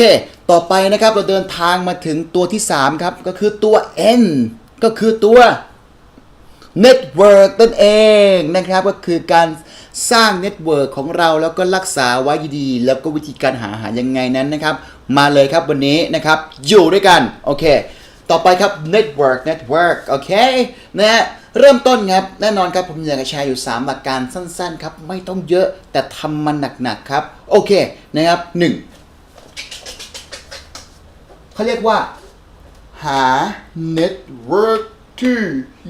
โอเค ต่อไปนะครับเราเดินทางมาถึงตัวที่ 3 ครับ ก็คือตัว N ก็คือตัว Network นั่นเองนะครับ ก็คือการสร้างเน็ตเวิร์กของเราแล้วก็รักษาไว้ดีๆแล้วก็วิธีการหาอาหารยังไงนั้นนะครับ มาเลยครับวันนี้นะครับ อยู่ด้วยกัน โอเค ต่อไปครับ Network Network โอเคนะฮะเริ่มต้นครับ แน่นอนครับ ผมอยากจะแชร์อยู่ 3 หลักการสั้นๆ ครับ ไม่ต้องเยอะแต่ทำมันหนักๆ ครับ โอเคนะครับ 1 เขาเรียกว่า หา Network ที่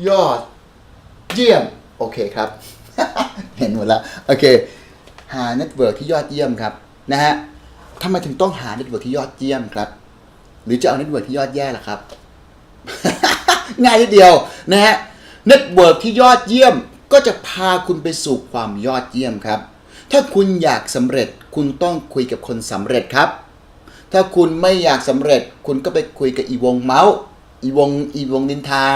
ยอด เยี่ยม โอเคครับ เห็นหมดแล้ว โอเค หาเน็ตเวิร์กที่ยอดเยี่ยมครับ นะฮะทำไมถึงต้องหาเน็ตเวิร์กที่ยอดเยี่ยมครับ หรือจะเอาเน็ตเวิร์กที่ยอดแย่ล่ะครับ ง่ายนิดเดียวนะฮะเน็ตเวิร์กที่ยอดเยี่ยมก็จะพาคุณไปสู่ความยอดเยี่ยมครับ ถ้าคุณอยากสำเร็จคุณต้องคุยกับคนสำเร็จครับ ถ้าคุณไม่อยากสำเร็จ คุณก็ไปคุยกับอีวงเมาส์อีวงอีวงนินทา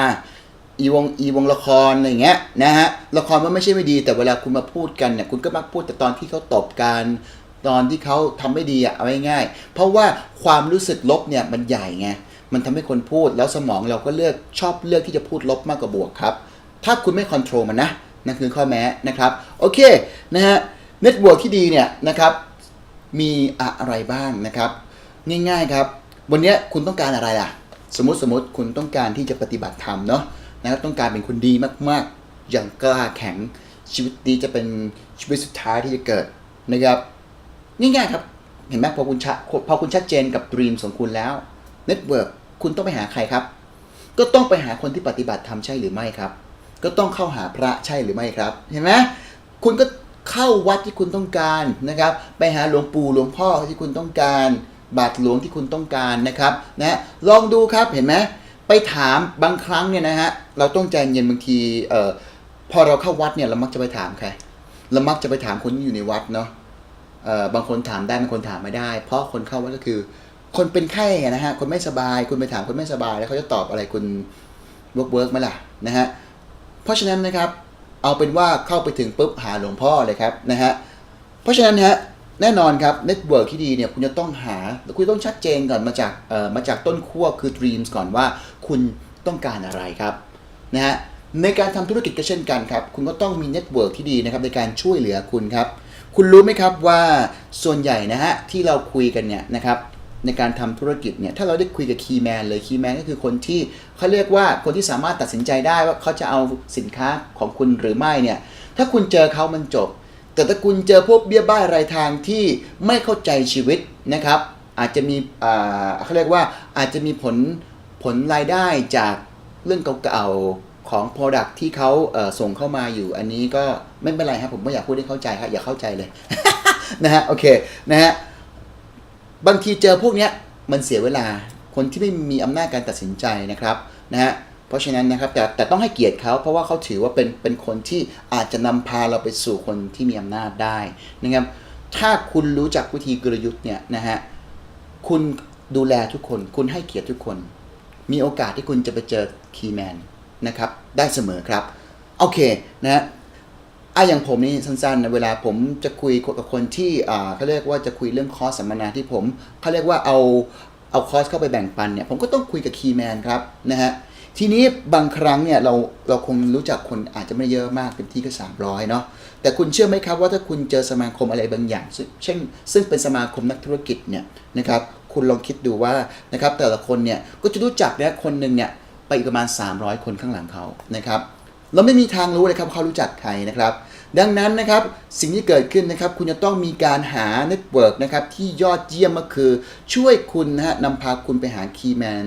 อีวงอีวงละครอะไรเงี้ยนะฮะละครมันไม่ใช่ไม่ดีแต่เวลาคุณมาพูดกันเนี่ยคุณก็มักพูดแต่ตอนที่เขาตบกันตอนที่เขาทำไม่ดีอะเอาง่ายๆเพราะว่าความรู้สึกลบเนี่ยมันใหญ่ไงมันทำให้คนพูดแล้วสมองเราก็เลือกชอบเลือกที่จะพูดลบมากกว่าบวกครับ ถ้าคุณไม่คอนโทรลมันนะนั่นคือข้อแม้นะครับ โอเคนะฮะเน็ตเวิร์กที่ดีเนี่ยนะครับมีอะไรบ้างนะครับ ง่ายๆครับวันนี้คุณต้องการอะไรล่ะ สมมติสมมติคุณต้องการที่จะปฏิบัติธรรมเนาะนะครับต้องการเป็นคนดีมากๆ อย่างกล้าแข็งชีวิตนี้จะเป็นชีวิตสุดท้ายที่จะเกิดนะครับง่ายๆครับเห็นไหมพอคุณชะพอคุณชัดเจนกับด e มของคุณแล้วเน็ตเวิร์กคุณต้องไปหาใครครับ ก็ต้องไปหาคนที่ปฏิบัติธรรมใช่หรือไม่ครับ ก็ต้องเข้าหาพระใช่หรือไม่ครับ เห็นไหมคุณก็เข้าวัดที่คุณต้องการนะครับ ไปหาหลวงปู่หลวงพ่อที่คุณต้องการ บาทหลวงที่คุณต้องการนะครับนะลองดูครับเห็นไหมไปถามบางครั้งเนี่ยนะฮะเราต้องใจเย็นบางทีเอ่อพอเราเข้าวัดเนี่ยเรามักจะไปถามใครเรามักจะไปถามคนที่อยู่ในวัดเนาะเอ่อบางคนถามได้บางคนถามไม่ได้ เพราะคนเข้าวัดก็คือ คนเป็นไข้นะฮะคนไม่สบายคุณไปถามคนไม่สบาย แล้วเขาจะตอบอะไรคุณเวิร์กเวิร์กไหมล่ะนะฮะเพราะฉะนั้นนะครับเอาเป็นว่าเข้าไปถึงปุ๊บหาหลวงพ่อเลยครับนะฮะเพราะฉะนั้นฮะ แน่นอนครับเน็ตเวิร์กที่ดีเนี่ยคุณจะต้องหาคุณต้องชัดเจนก่อนมาจากเอ่อมาจากต้นขั้วคือ dreams ก่อนว่าคุณต้องการอะไรครับนะฮะในการทำธุรกิจก็เช่นกันครับ คุณก็ต้องมีเน็ตเวิร์กที่ดีนะครับในการช่วยเหลือคุณครับ คุณรู้ไหมครับว่าส่วนใหญ่นะฮะที่เราคุยกันเนี่ยนะครับในการทำธุรกิจเนี่ยถ้าเราได้คุยกับคีย์แมนเลยคีย์แมนก็คือคนที่เขาเรียกว่าคนที่สามารถตัดสินใจได้ว่าเขาจะเอาสินค้าของคุณหรือไม่เนี่ยถ้าคุณเจอเขามันจบ แต่ถ้าคุณเจอพวกเบี้ยบ้ายรายทางที่ไม่เข้าใจชีวิตนะครับ อาจจะมีอ่าเขาเรียกว่าอาจจะมีผลผลรายได้จากเรื่องเก่าๆของ Product ที่เขาเส่งเข้ามาอยู่ อันนี้ก็ไม่เป็นไรครับผมไม่อยากพูดให้เข้าใจครับอย่าเข้าใจเลยนะฮะโอเคนะฮะบางทีเจอพวกเนี้ยมันเสียเวลาคนที่ไม่มีอำนาจการตัดสินใจนะครับนะฮะ ราะฉะนั้นนะครับแต่แต่ต้องให้เกียรติเขาเพราะว่าเขาถือว่าเป็นเป็นคนที่อาจจะนำพาเราไปสู่คนที่มีอำนาจได้นะครับถ้าคุณรู้จักวิธีกลยุทธ์เนี่ยนะฮะคุณดูแลทุกคน คุณให้เกียรติทุกคน มีโอกาสที่คุณจะไปเจอคีย์แมนนะครับได้เสมอครับ โอเคนะฮะอะอย่างผมนี่สั้นๆนะเวลาผมจะคุยกับคนที่อ่าเขาเรียกว่าจะคุยเรื่องคอร์สสัมมนาที่ผมเขาเรียกว่าเอาเอาคอร์สเข้าไปแบ่งปันเนี่ยผมก็ต้องคุยกับคีย์แมนครับนะฮะ ทีนี้บางครั้งเนี่ยเราเราคงรู้จักคนอาจจะไม่เยอะมากเป็นที่ก็ 300 เนาะแต่คุณเชื่อไหมครับว่าถ้าคุณเจอสมาคมอะไรบางอย่างซึ่งเช่น ซึ่งเป็นสมาคมนักธุรกิจเนี่ยนะครับคุณลองคิดดูว่านะครับแต่ละคนเนี่ยก็จะรู้จักเนี่ยคนหนึ่งเนี่ยไปอีกประมาณ 300 คนข้างหลังเขานะครับเราไม่มีทางรู้เลยครับเขารู้จักใครนะครับ ดังนั้นนะครับสิ่งที่เกิดขึ้นนะครับ คุณจะต้องมีการหาเน็ตเวิร์กนะครับที่ยอดเยี่ยมก็คือช่วยคุณนะฮะนำพาคุณไปหาคีย์แมน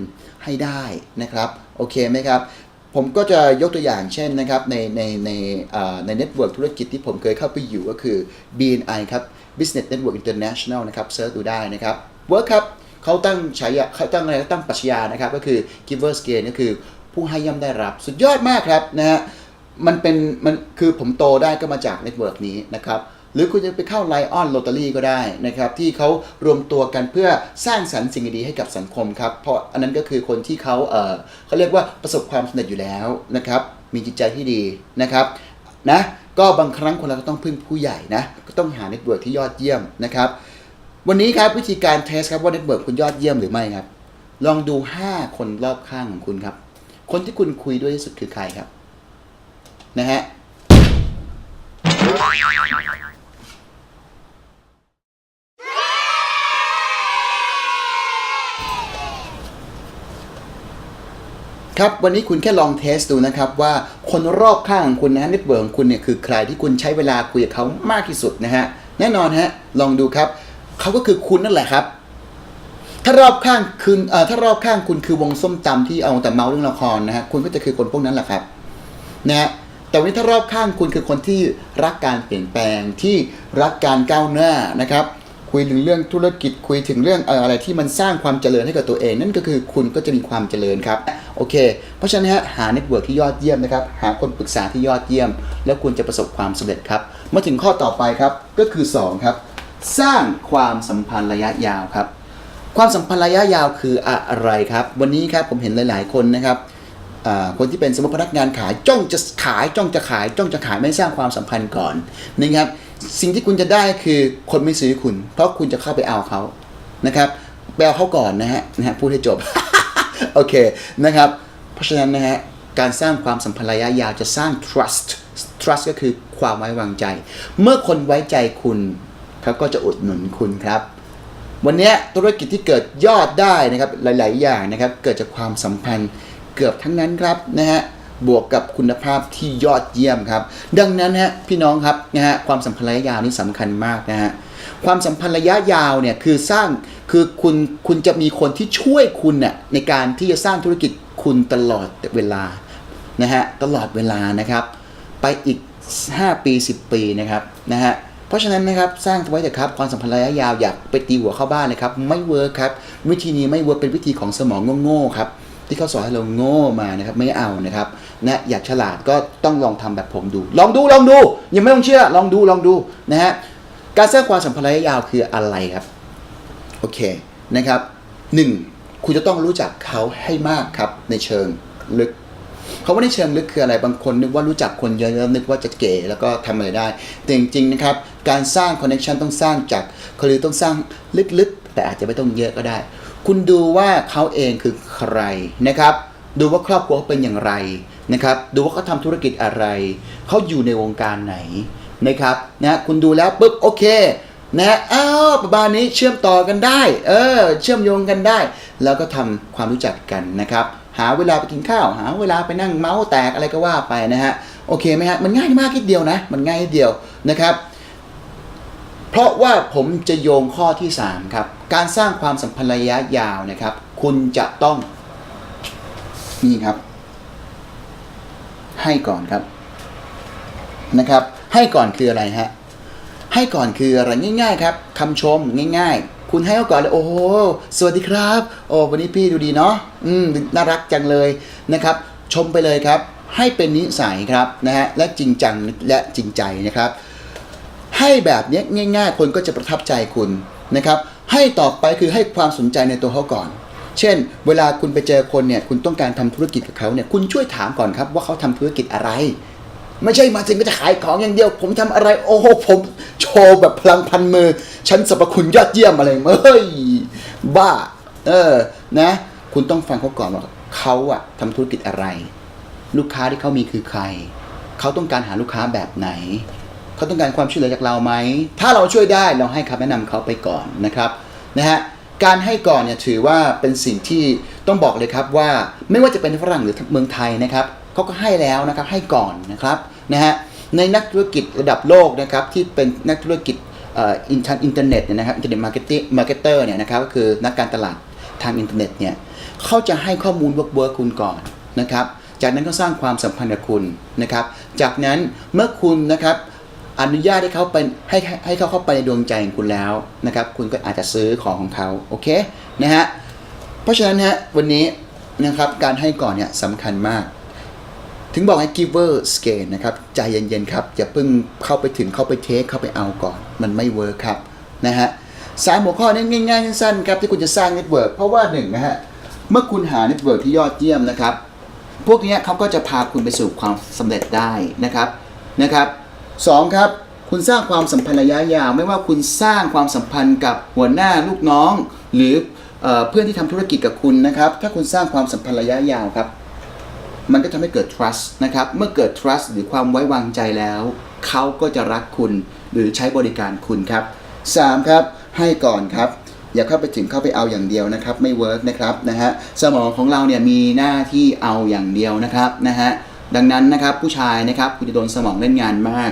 ให้ได้นะครับโอเคไหมครับผมก็จะยกตัวอย่างเช่นนะครับในในในในเน็ตเวิร์กธุรกิจที่ผมเคยเข้าไปอยู่ก็คือ BNI ครับ Business Network International นะครับเซิร์ชดูได้นะครับ Work ครับเขาตั้งฉายาเขาตั้งอะไรตั้งปรัชญานะครับก็คือ Givers Gain ก็คือผู้ให้ย่อมได้รับสุดยอดมากครับนะฮะมันเป็นมันคือผมโตได้ก็มาจากเน็ตเวิร์กนี้นะครับ หรือคุณจะไปเข้าไลออนโ o ต a รี่ก็ได้นะครับที่เขารวมตัวกันเพื่อสร้างสรรค์สิ่งดีๆให้กับสังคมครับ เพราะอันนั้นก็คือคนที่เขาเออเขาเรียกว่าประสบความสำเร็จอยู่แล้วนะครับมีจิตใจที่ดีนะครับนะก็บางครั้งคนเราก็ต้องพึ่งผู้ใหญ่นะก็ต้องหาเน็ตเวิร์กที่ยอดเยี่ยมนะครับวันนี้ครับวิธีการเทสครับว่าเน็ตเวิร์กคุณยอดเยี่ยมหรือไม่ครับ ลองดู 5 คนรอบข้างของคุณครับ คนที่คุณคุยด้วยที่สุดคือใครครับนะฮะ ครับวันนี้คุณแค่ลองเทสดูนะครับว่าคนรอบข้างของคุณนะฮะเน็ตเวิร์กของคุณเนี่ยคือใครที่คุณใช้เวลาคุยกับเขามากที่สุดนะฮะแน่นอนฮะลองดูครับเขาก็คือคุณนั่นแหละครับ ถ้ารอบข้างคุณเอ่อถ้ารอบข้างคุณคือวงส้มตำที่เอาแต่เมาเรื่องละครนะฮะคุณก็จะคือคนพวกนั้นแหละครับนะฮะแต่วันนี้ถ้ารอบข้างคุณคือคนที่รักการเปลี่ยนแปลงที่รักการก้าวหน้านะครับ คุยถึงเรื่องธุรกิจคุยถึงเรื่องอะไรที่มันสร้างความเจริญให้กับตัวเอง นั่นก็คือคุณก็จะมีความเจริญครับโอเค เพราะฉะนั้นฮะหาเน็ตเวิร์กที่ยอดเยี่ยมนะครับหาคนปรึกษาที่ยอดเยี่ยม แล้วคุณจะประสบความสำเร็จครับมาถึงข้อต่อไปครับก็คือสองครับ สร้างความสัมพันธ์ระยะยาวครับ ความสัมพันธ์ระยะยาวคืออะไรครับ วันนี้ครับผมเห็นหลาย ๆ คนนะครับคนที่เป็นสมมติพนักงานขายจ้องจะขายจ้องจะขาย จ้องจะขายไม่สร้างความสัมพันธ์ก่อนนะครับ สิ่งที่คุณจะได้คือคนไม่ซื้อคุณ เพราะคุณจะเข้าไปเอาเขานะครับไปเอาเขาก่อนนะฮะนะฮะพูดให้จบ โอเคนะครับ เพราะฉะนั้นนะฮะการสร้างความสัมพันธ์ระยะยาวจะสร้าง trust trust ก็คือความไว้วางใจ เมื่อคนไว้ใจคุณเขาก็จะอุดหนุนคุณครับ วันนี้ธุรกิจที่เกิดยอดได้นะครับหลาย ๆ อย่างนะครับ เกิดจากความสัมพันธ์เกือบทั้งนั้นครับนะฮะ บวกกับคุณภาพที่ยอดเยี่ยมครับ ดังนั้นฮะพี่น้องครับนะฮะความสัมพันธ์ระยะยาวนี่สำคัญมากนะฮะความสัมพันธ์ระยะยาวเนี่ยคือสร้างคือคุณคุณจะมีคนที่ช่วยคุณน่ะในการที่จะสร้างธุรกิจคุณตลอดเวลานะฮะตลอดเวลานะครับ ไปอีก 5 ปี 10 ปีนะครับนะฮะเพราะฉะนั้นนะครับสร้างไว้เถอะครับความสัมพันธ์ระยะยาวอยากไปตีหัวเข้าบ้านเลยครับไม่เวิร์คครับวิธีนี้ไม่เวิร์คเป็นวิธีของสมองโง่ๆครับ ที่เขาสอนให้เราโง่มานะครับไม่เอานะครับนะอยากฉลาดก็ต้องลองทำแบบผมดู ลองดูลองดูยังไม่ต้องเชื่อลองดูลองดูนะฮะการสร้างความสัมพันธ์ระยะยาวคืออะไรครับโอเคนะครับหนึ่งคุณจะต้องรู้จักเขาให้มากครับในเชิงลึกเขาว่าในเชิงลึกคืออะไรบางคนนึกว่ารู้จักคนเยอะแล้วนึกว่าจะเก๋แล้วก็ทำอะไรได้ แต่จริงๆนะครับการสร้างคอนเน t ชันต้องสร้างจากเขาเรียต้องสร้างลึกๆ แต่อาจจะไม่ต้องเยอะก็ได้ คุณดูว่าเขาเองคือใครนะครับ ดูว่าครอบครัวเขาเป็นอย่างไรนะครับ ดูว่าเขาทำธุรกิจอะไร เขาอยู่ในวงการไหนนะครับนะคุณดูแล้วปุ๊บโอเคนะอ้าวประมาณนี้เชื่อมต่อกันได้ เออ เชื่อมโยงกันได้ แล้วก็ทำความรู้จักกันนะครับ หาเวลาไปกินข้าว หาเวลาไปนั่งเมาส์แตกอะไรก็ว่าไปนะฮะ โอเคไหมฮะ มันง่ายมากนิดเดียวนะ มันง่ายนิดเดียวนะครับ เพราะว่าผมจะโยงข้อที่ 3 ครับ การสร้างความสัมพันธ์ระยะยาวนะครับ คุณจะต้องนี่ครับ ให้ก่อนครับนะครับ ให้ก่อนคืออะไรฮะให้ก่อนคืออะไรง่าย ๆ ครับคำชมง่าย ๆ คุณให้เขาก่อนเลยโอ้โหสวัสดีครับ โอ้วันนี้พี่ดูดีเนาะอืมน่ารักจังเลยนะครับ ชมไปเลยครับ ให้เป็นนิสัยครับนะฮะและจริงจังและจริงใจนะครับ ให้แบบนี้ง่าย ๆ คนก็จะประทับใจคุณนะครับ ให้ต่อไปคือให้ความสนใจในตัวเขาก่อน เช่น เวลาคุณไปเจอคนเนี่ยคุณต้องการทำธุรกิจกับเขาเนี่ยคุณช่วยถามก่อนครับว่าเขาทำธุรกิจอะไร ไม่ใช่มาถึงก็จะขายของอย่างเดียว ผมทำอะไรโอ้โหผมโชว์แบบพลังพันมือฉันสรรพคุณยอดเยี่ยมอะไรเฮ้ยบ้า เออนะ คุณต้องฟังเขาก่อนว่าเขาอะทำธุรกิจอะไร ลูกค้าที่เขามีคือใคร เขาต้องการหาลูกค้าแบบไหน เขาต้องการความช่วยเหลือจากเราไหม ถ้าเราช่วยได้เราให้คำแนะนำเขาไปก่อนนะครับนะฮะการให้ก่อนเนี่ยถือว่าเป็นสิ่งที่ต้องบอกเลยครับว่าไม่ว่าจะเป็นฝรั่งหรือเมืองไทยนะครับเขาก็ให้แล้วนะครับให้ก่อนนะครับนะฮะในนักธุรกิจระดับโลกนะครับที่เป็นนักธุรกิจอินทางอินเทอร์เน็ตเนี่ยนะครับอินเทอร์เน็ตมาร์เก็ตติ้งมาร์เก็ตเตอร์เนี่ยนะครับก็คือนักการตลาดทางอินเทอร์เน็ตเนี่ยเขาจะให้ข้อมูลเวิร์กเวิร์กคุณก่อนนะครับจากนั้นก็สร้างความสัมพันธ์กับคุณนะครับจากนั้นเมื่อคุณนะครับ อนุญาตให้เขาเป็นให้ให้เขาเข้าไปในดวงใจของคุณแล้วนะครับ คุณก็อาจจะซื้อของของเขาโอเคนะฮะเพราะฉะนั้นฮะวันนี้นะครับการให้ก่อนเนี่ยสำคัญมาก ถึงบอกให้ giver scale นะครับใจเย็นๆครับอย่าเพิ่งเข้าไปถึงเข้าไปเทคเข้าไปเอาก่อน มันไม่เวิร์คครับนะฮะสามหัวข้อนี้ง่ายๆสั้นๆครับที่คุณจะสร้างเน็ตเวิร์กเพราะว่าหนึ่งนะฮะเมื่อคุณหาเน็ตเวิร์กที่ยอดเยี่ยมนะครับ พวกนี้เขาก็จะพาคุณไปสู่ความสำเร็จได้นะครับนะครับ สองครับคุณสร้างความสัมพันธ์ระยะยาวไม่ว่าคุณสร้างความสัมพันธ์กับหัวหน้าลูกน้อง หรือเอเพื่อนที่ทำธุรกิจกับคุณนะครับ ถ้าคุณสร้างความสัมพันธ์ระยะยาวครับ มันก็ทำให้เกิด trust นะครับ เมื่อเกิด trust หรือความไว้วางใจแล้ว เขาก็จะรักคุณหรือใช้บริการคุณครับ 3. ครับ ให้ก่อนครับ อย่าเข้าไปถึงเข้าไปเอาอย่างเดียวนะครับ ไม่เวิร์กนะครับนะฮะสมองของเราเนี่ยมีหน้าที่เอาอย่างเดียวนะครับนะฮะ ดังนั้นนะครับผู้ชายนะครับคุณจะโดนสมองเล่นงานมาก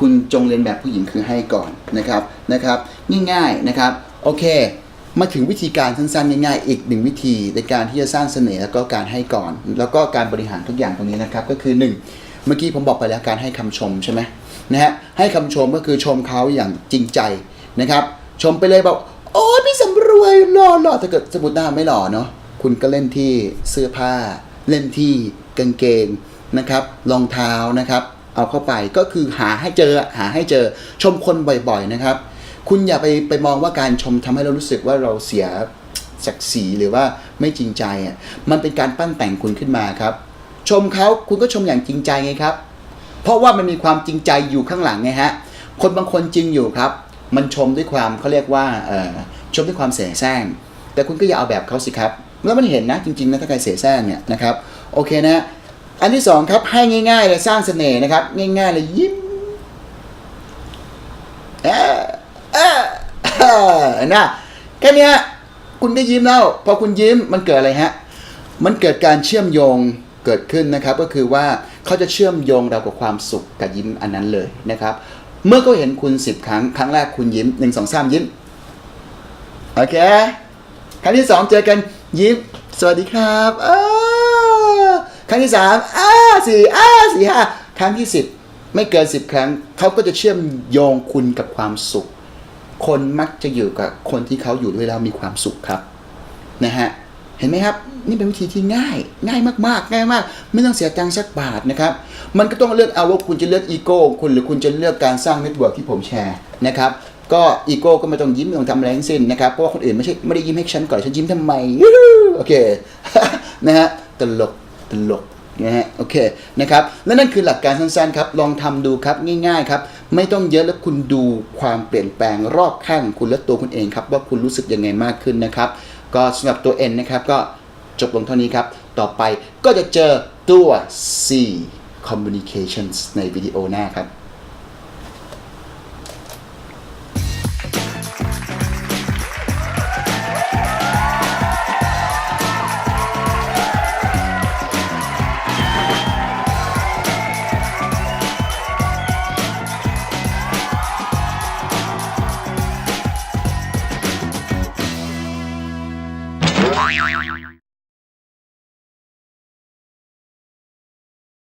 คุณจงเรียนแบบผู้หญิงคือให้ก่อนนะครับนะครับ ง่ายๆนะครับโอเค มาถึงวิธีการสั้นๆง่ายๆ อีกหนึ่งวิธีในการที่จะสร้างเสน่ห์แล้วก็การให้ก่อน แล้วก็การบริหารทุกอย่างตรงนี้นะครับก็คือหนึ่งเมื่อกี้ผมบอกไปแล้วการให้คำชมใช่ไหมนะฮะให้คำชมก็คือชมเขาอย่างจริงใจนะครับ ชมไปเลยบอกโอ้พี่สำรวยหล่อหล่อถ้าเกิดสมมติหน้าไม่หล่อเนาะคุณก็เล่นที่เสื้อผ้า เล่นที่กางเกง นะครับรองเท้านะครับ เอาเข้าไปก็คือหาให้เจอหาให้เจอชมคนบ่อยๆนะครับ คุณอย่าไปไปมองว่าการชมทำให้เรารู้สึกว่าเราเสียศักดิ์ศรีหรือว่าไม่จริงใจอะมันเป็นการปั้นแต่งคุณขึ้นมาครับ ชมเขาคุณก็ชมอย่างจริงใจไงครับ เพราะว่ามันมีความจริงใจอยู่ข้างหลังไงฮะคนบางคนจริงอยู่ครับ มันชมด้วยความเขาเรียกว่าชมด้วยความเสแสร้งแต่คุณก็อย่าเอาแบบเขาสิครับแล้วมันเห็นนะจริงๆนะถ้าใครเสแสร้งเนี่ยนะครับโอเคนะ อันที่สองครับให้ง่ายๆเลยสร้างเสน่ห์นะครับ ง่ายๆเลยยิ้มเออเออเออนะแค่นี้คุณก็ยิ้มแล้วพอคุณยิ้มมันเกิดอะไรฮะมันเกิดการเชื่อมโยงเกิดขึ้นนะครับ ก็คือว่าเขาจะเชื่อมโยงเรากับความสุขกับยิ้มอันนั้นเลยนะครับ เมื่อเขาเห็นคุณสิบครั้ง ครั้งแรกคุณยิ้มหนึ่งสองสามยิ้มโอเคครั้งที่สองเจอกันยิ้ม สวัสดีครับอ้า ครั้งที่สามอ้าสี่อ้าสี่ห้าครั้งที่สิบไม่เกินสิบครั้ง เขาก็จะเชื่อมโยงคุณกับความสุข คนมักจะอยู่กับคนที่เขาอยู่ด้วยแล้วมีความสุขครับนะฮะเห็นไหมครับ นี่เป็นวิธีที่ง่าย ง่ายมากๆ ง่ายมาก ไม่ต้องเสียตังค์สักบาทนะครับ มันก็ต้องเลือกเอาว่าคุณจะเลือกอีโก้คุณหรือคุณจะเลือกการสร้างเน็ตเวิร์กที่ผมแชร์นะครับก็อีโก้ก็ไม่ต้องยิ้มไม่ต้องทำอะไรทั้งสิ้นนะครับเพราะว่าคนอื่นไม่ใช่ไม่ได้ยิ้มให้ฉันก่อนฉันยิ้มทำไมโอเคนะฮะตลก ตลกนะฮะโอเคนะครับและนั่นคือหลักการสั้นๆครับลองทำดูครับง่ายๆครับไม่ต้องเยอะแล้วคุณดูความเปลี่ยนแปลงรอบข้างคุณและตัวคุณเองครับว่าคุณรู้สึกยังไงมากขึ้นนะครับ ก็สำหรับตัว N นะครับก็จบลงเท่านี้ครับ ต่อไปก็จะเจอตัว C communications ในวิดีโอหน้าครับ